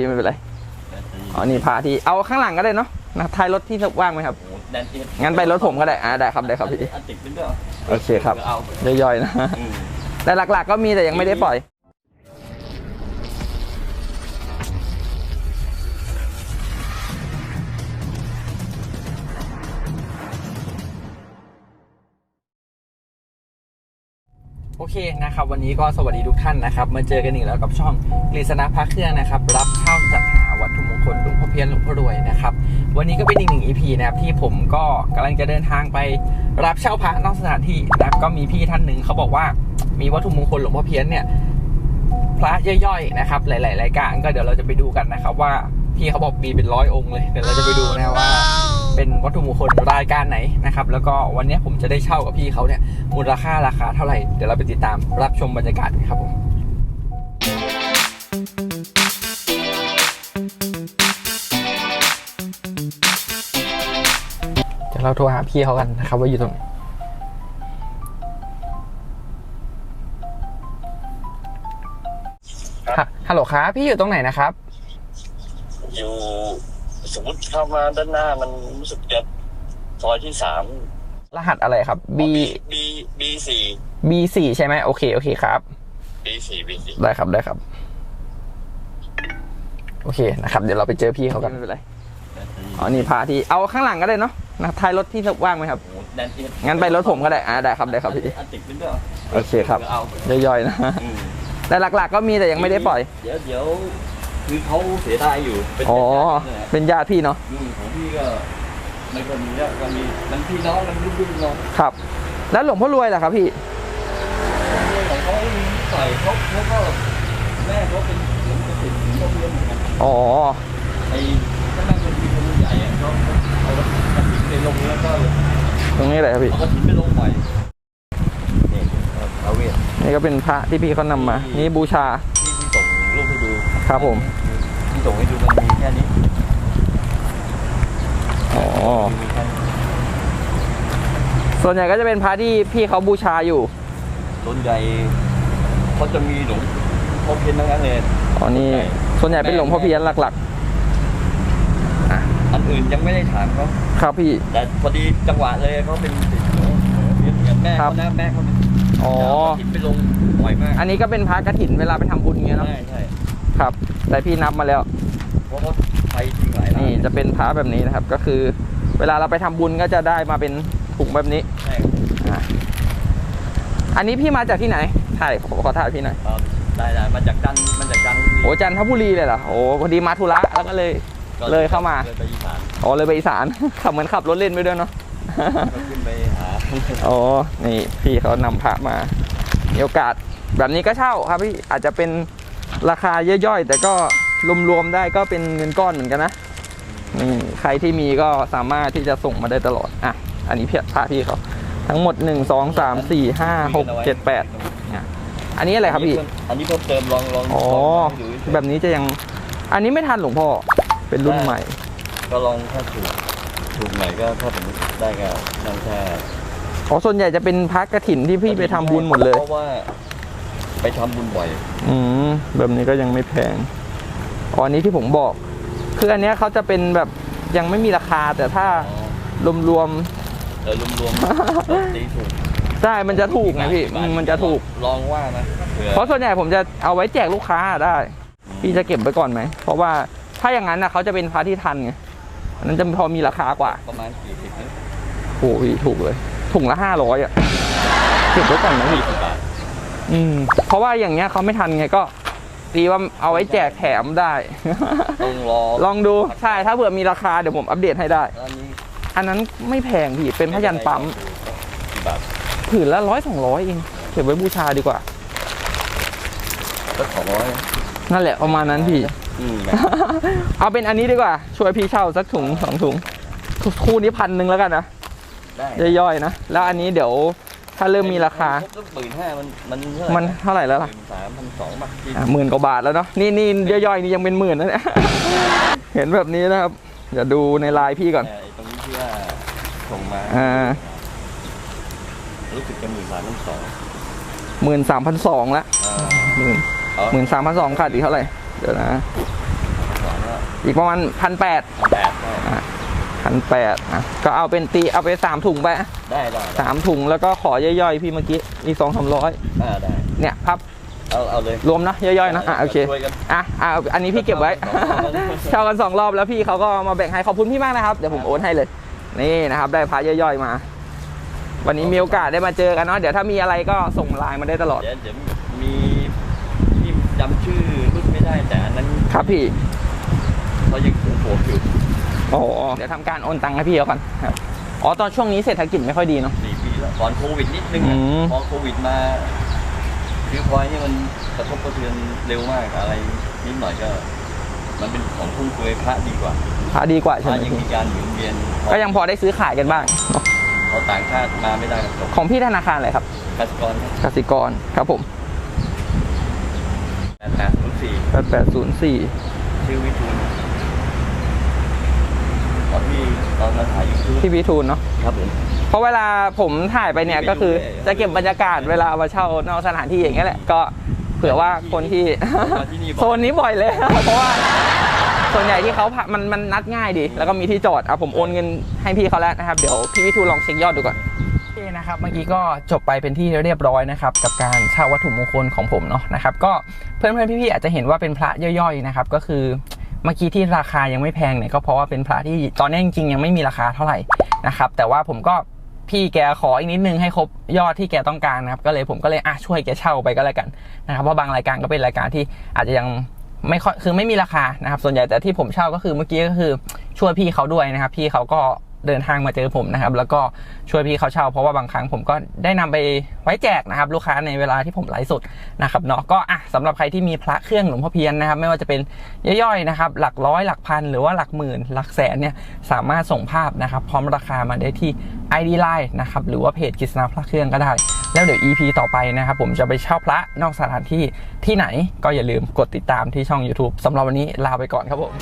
พี่ไม่เป็นไรอ๋อนี่พาที่เอาข้างหลังก็ได้เนาะนะท้ายรถที่ว่างไหมครับโอ้โหแดนเอียดงั้นไปรถผมก็ได้อ่าได้ครับได้ครับพี่อันติดเป็นด้วยโอเคครับเอาย่อยๆนะอืมแต่หลักๆก็มีแต่ยังไม่ได้ปล่อย โอเคนะครับ วันนี้ก็สวัสดีทุกท่านนะครับ มาเจอกันอีกแล้วกับช่องกฤษณะพระเครื่องนะครับ รับเช่าจัดหาวัตถุมงคลหลวงพ่อเพียรหลวงพ่อรวยนะครับ วันนี้ก็เป็นอีกหนึ่ง EP นะครับที่ผมก็กำลังจะเดินทางไปรับเช่าพระนอกสถานที่นะครับก็มีพี่ท่านหนึ่งเขาบอกว่ามีวัตถุมงคลหลวงพ่อเพียรเนี่ยพระย่อยๆนะครับ หลายๆรายการก็เดี๋ยวเราจะไปดูกันนะครับ ว่าพี่เขาบอกมีเป็นร้อยองค์เลยเดี๋ยวเราจะไปดูนะว่า เป็นวัตถุมงคลรายการไหนนะครับ แล้วก็วันนี้ผมจะได้เช่ากับพี่เขาเนี่ย มูลค่าราคาเท่าไหร่ เดี๋ยวเราไปติดตามรับชมบรรยากาศกันครับผมเดี๋ยวเราโทรหาพี่เขากันนะครับ ว่าอยู่ตรงไหนฮะฮัลโหลครับพี่อยู่ตรงไหนนะครับ อยู่ สมมติเข้ามาด้านหน้ามันรู้สึกจะซอยที่สามรหัสอะไรครับ B B B สี่ B สี่ใช่ไหมโอเคโอเคครับ B สี่ B สี่ได้ครับได้ครับ โอเคนะครับเดี๋ยวเราไปเจอพี่เขากันไม่เป็นไรอ๋อนี่พาที่เอาข้างหลังก็ได้เนาะนะท้ายรถที่ว่างไหมครับโอ้โหแดนเอียดงั้นไปรถผมก็ได้อ่าได้ครับได้ครับพี่อันติดเป็นด้วยโอเคครับเอาย่อยๆนะอืมแต่หลักๆก็มีแต่ยังไม่ได้ปล่อย เดี๋ยวเดี๋ยว คือเขาเสียดายอยู่ เป็นอ๋อ ญาติเนี่ยเป็นญาติพี่เนาะอืมของพี่ก็ไม่ก็มีแล้วก็มีมันพี่น้องมันลูกๆน้องครับ แล้วหลวงพ่อรวยล่ะครับพี่ของเขาใส่เขาเขาก็แม่เขาเป็นเหมือนกับเป็นเหมือนกับเพื่อนเหมือนกันอ๋อไอ้ถ้านั่งเป็นทีมคนใหญ่อะเขาเอากระถิ่นไปลงแล้วก็ตรงนี้เลยครับพี่ เอากระถิ่นไปลงใหม่นี่เอาเวทนี่ก็เป็นพระที่พี่เขานำมา นี่บูชา ที่ที่ส่งรูปให้ดูครับผม ที่ส่งให้ดูมันมีแค่นี้อ๋อมีแค่นี้ส่วนใหญ่ก็จะเป็นพระที่พี่เขาบูชาอยู่ส่วนใหญ่เขาจะมีหลวงพ่อเพียนทั้งนั้นเลยอ๋อนี่ ส่วนใหญ่เป็นหลวงพ่อเพียรหลักอันอื่นยังไม่ได้ถามเขาๆครับพี่ แต่พอดีจังหวะเลยเขาเป็นศิษย์หลวงพ่อเพียนเหมือนกันแม่ครัเขาบนะแม่เขาเป็นอ๋อเอากระถิ่นไปลงบ่อยมาก อันนี้ก็เป็นพระกฐินเวลาไปทำบุญเงี้ยเนาะใช่ใช่ครับ แต่พี่นับมาแล้วเพราะเขาไปจริงหลายร้านนี่จะเป็นพระแบบนี้นะครับ ก็คือ เวลาเราไปทำบุญก็จะได้มาเป็นถุงแบบนี้ใช่อะอันนี้พี่มาจากที่ไหนถ่ายขอขอถ่ายพี่หน่อยครับได้ได้มาจากจันทร์มาจากจันทบุรีโอ้จันทบุรีเลยเหรอโอ้พอดีมาธุระแล้วก็เลยก็เลยเข้ามาเลยไปอีสานอ๋อเลยไปอีสานขับเหมือนขับรถเล่นไปด้วยเนาะก็ขึ้นไปหาอ๋อนี่พี่เขานำพระมามีโอกาสแบบนี้ก็เช่าครับพี่อาจจะเป็น ราคาย่อยๆ แต่ก็รวมๆได้ก็เป็นเงินก้อนเหมือนกันนะนี่ใครที่มีก็สามารถที่จะส่งมาได้ตลอด อะ อันนี้เพียพระพี่เขาทั้งหมด 1 2 3 4 5 6 7 8เนี่ยอันนี้อะไรครับพี่ อันนี้เพิ่มเติมลองลองอ๋อลองดูเฉยๆแบบนี้จะยัง อันนี้ไม่ทันหลวงพ่อ เป็นรุ่นใหม่ ก็ลองถ้าถูกถูกใหม่ก็ถ้าผมได้ก็นั่งแค่อ๋อส่วนใหญ่จะเป็นพระกระถินที่พี่ไปทำบุญหมดเลย เพราะว่า ไปทำบุญบ่อย อืมแบบนี้ก็ยังไม่แพงอ๋ออันนี้ที่ผมบอก คืออันเนี้ยเขาจะเป็นแบบยังไม่มีราคาแต่ถ้าอ๋อรวมเออรวมๆตีถูกๆใช่มันจะถูกไงพี่อืมมันจะถูก ลองว่านะผื่อเพราะส่วนใหญ่ผมจะเอาไว้แจกลูกค้าได้ พี่จะเก็บไว้ก่อนไหม เพราะว่าถ้าอย่างนั้นนะเขาจะเป็นพระที่ทันไงอันนั้นจะพอมีราคากว่า ประมาณกี่สิบนะโอ้โหพี่ถูกเลย ถุงละห้าร้อยอะ เก็บไว้ก่อนไหมพี่ยี่สิบบาท อืมเพราะว่าอย่างเงี้ยเขาไม่ทันไงก็ตีว่าเอาไว้แจกแถมได้ ต้องรอลองดูใช่ถ้าเผื่อมีราคาเดี๋ยวผมอัปเดตให้ได้ อันนี้อันนั้นไม่แพงพี่เป็นพยันปั๊มกี่บาทผืนละร้อยสองร้อยเองเก็บไว้บูชาดีกว่าก็สองร้อยนั่นแหละประมาณนั้นพี่ อืมเอาเป็นอันนี้ดีกว่า ช่วยพี่เช่าสักถุงสองถุง คู่นี้พันหนึ่งแล้วกันนะได้ย่อยๆนะ แล้วอันนี้เดี๋ยว ถ้าเริ่มมีราคาก็หมื่นห้ามันมันเท่าไหร่มันเท่าไหร่แล้วล่ะหมื่นสามพันสองบาทที่อะหมื่นกว่าบาทแล้วเนาะนี่นี่ย่อยๆนี่ยังเป็นหมื่นนะเนี่ยเห็นแบบนี้นะครับเดี๋ยวดูในไลน์พี่ก่อนไอ้ตรงนี้ที่ว่าส่งมาอ่ารู้สึกจะหมื่นสามพันสองหมื่นสามพันสองละอ่าหมื่นเอาหมื่นสามพันสองขาดอีกเท่าไหร่เดี๋ยวนะอีกประมาณพันแปดแปดได้ พันแปดอะก็เอาเป็นตีเอาไปสามถุงไปอะได้ได้สามถุงแล้วก็ขอย่อยๆพี่เมื่อกี้มีสองสามร้อยอ่าได้เนี่ยพับเอาเอาเลยรวมนะย่อยๆนะอะโอเคช่วยกันอะอะอันนี้พี่เก็บไว้เช่ากันสองรอบแล้วพี่เขาก็มาแบ่งให้ขอบคุณพี่มากนะครับเดี๋ยวผมโอนให้เลย นี่นะครับ ได้พระย่อยๆมา วันนี้มีโอกาสได้มาเจอกันเนาะเดี๋ยวถ้ามีอะไรก็ส่งไลน์มาได้ตลอดเดี๋ยวเดี๋ยวมีที่จำชื่อรุ่นไม่ได้แต่อันนั้นครับพี่เขายังคงโผล่อยู่ โอ้เดี๋ยวทำการโอนตังค์ให้พี่เขาก่อนครับอ๋อตอนช่วงนี้เศรษฐกิจไม่ค่อยดีเนาะสี่ปีแล้วก่อนโควิดนิดนึงอือะมพอโควิดมาคือพลอยนี่มันกระทบกระเทือนเร็วมากอะไรนิดหน่อยก็ มันเป็นของฟุ่มเฟือยพระดีกว่าพระดีกว่าพใช่ระไหมยังพี่มีการหมุนเวียนก็ยังพอได้ซื้อขายกันบ้างเนอะพอต่างชาติมาไม่ได้ก็จบของพี่ธนาคารอะไรครับกสิกรกสิกรครับผม แปดแปดศูนย์สี่แปดแปดศูนย์สี่ชื่อวิทูล ตอนที่ตอนมาถ่ายยูทูบพี่วิทูลเนาะ ครับผม เพราะเวลาผมถ่ายไปเนี่ยก็คือจะเก็บบรรยากาศเวลามาเช่านอกสถานที่อย่างเงี้ยแหละก็เผื่อว่าคนที่ มาที่นี่บ่อย โซนนี้บ่อยเลย เพราะว่าส่วนใหญ่ที่เขาพามันมันนัดง่ายดี แล้วก็มีที่จอดอะผมโอนเงินให้พี่เขาแล้วนะครับ เดี๋ยวพี่วิทูลลองเช็คยอดดูก่อน โอเคนะครับเมื่อกี้ก็จบไปเป็นที่เรียบร้อยนะครับกับการเช่าวัตถุมงคลของผมเนาะนะครับก็เพื่อนๆพี่ๆอาจจะเห็นว่าเป็นพระย่อยๆนะครับก็คือ เมื่อกี้ที่ราคายังไม่แพงเนี่ยก็เพราะว่าเป็นพระที่ตอนนี้จริงๆยังไม่มีราคาเท่าไหร่นะครับ แต่ว่าผมก็พี่แกขออีกนิดนึงให้ครบยอดที่แกต้องการนะครับ ก็เลยผมก็เลยอะช่วยแกเช่าไปก็แล้วกันนะครับเพราะบางรายการก็เป็นรายการที่อาจจะยังไม่ค่อยคือไม่มีราคานะครับ ส่วนใหญ่แต่ที่ผมเช่าก็คือเมื่อกี้ก็คือช่วยพี่เขาด้วยนะครับ พี่เขาก็ เดินทางมาเจอผมนะครับ แล้วก็ช่วยพี่เขาเช่าเพราะว่าบางครั้งผมก็ได้นำไปไว้แจกนะครับ ลูกค้าในเวลาที่ผมไลฟ์สดนะครับเนาะก็อะสำหรับใครที่มีพระเครื่องหลวงพ่อเพียนนะครับ ไม่ว่าจะเป็นย่อยๆนะครับ หลักร้อยหลักพันหรือว่าหลักหมื่น หลักแสนเนี่ยสามารถส่งภาพนะครับ พร้อมราคามาได้ที่ ID Line นะครับหรือว่าเพจกิษณาพระเครื่องก็ได้ แล้วเดี๋ยว EP ต่อไปนะครับผมจะไปเช่าพระนอกสถานที่ที่ไหนก็อย่าลืมกดติดตามที่ช่อง YouTube สำหรับวันนี้ลาไปก่อนครับผม